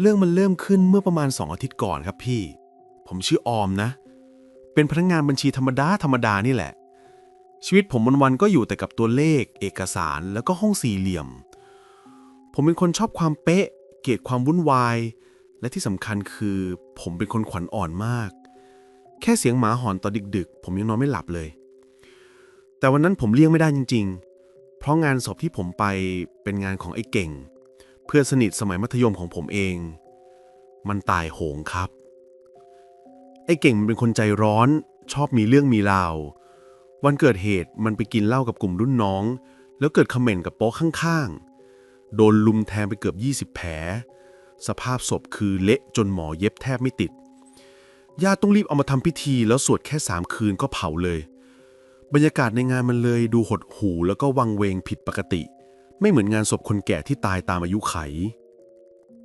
เรื่องมันเริ่มขึ้นเมื่อประมาณสองอาทิตย์ก่อนครับพี่ ผมชื่อออมนะ เป็นพนักงานบัญชีธรรมดาธรรมดานี่แหละ ชีวิตผมวันๆก็อยู่แต่กับตัวเลข เอกสารแล้วก็ห้องสี่เหลี่ยม ผมเป็นคนชอบความเป๊ะ เกลียดความวุ่นวาย และที่สำคัญคือ ผมเป็นคนขวัญอ่อนมาก แค่เสียงหมาหอนตอนดึกๆ ผมยังนอนไม่หลับเลย แต่วันนั้นผมเลี่ยงไม่ได้จริง ๆ เพราะงานศพที่ผมไปเป็นงานของไอ้เก่ง พื่อนสนิทสมัยมัธยมของผมเอง มันตายโหงครับ ไอ้เก่งมันเป็นคนใจร้อนชอบมีเรื่องมีราว วันเกิดเหตุมันไปกินเหล้ากับกลุ่มรุ่นน้อง แล้วเกิดคอมเมนต์กับโป๊ะข้างๆ โดนลุมแทงไปเกือบ 20 แผล สภาพศพคือเละจนหมอเย็บแทบไม่ติดญาติต้องรีบเอามาทำพิธีแล้วสวดแค่สามคืนก็เผาเลย บรรยากาศในงานมันเลยดูหดหูแล้วก็วังเวงผิดปกติ ไม่เหมือนงานศพคนแก่ที่ตายตามอายุไข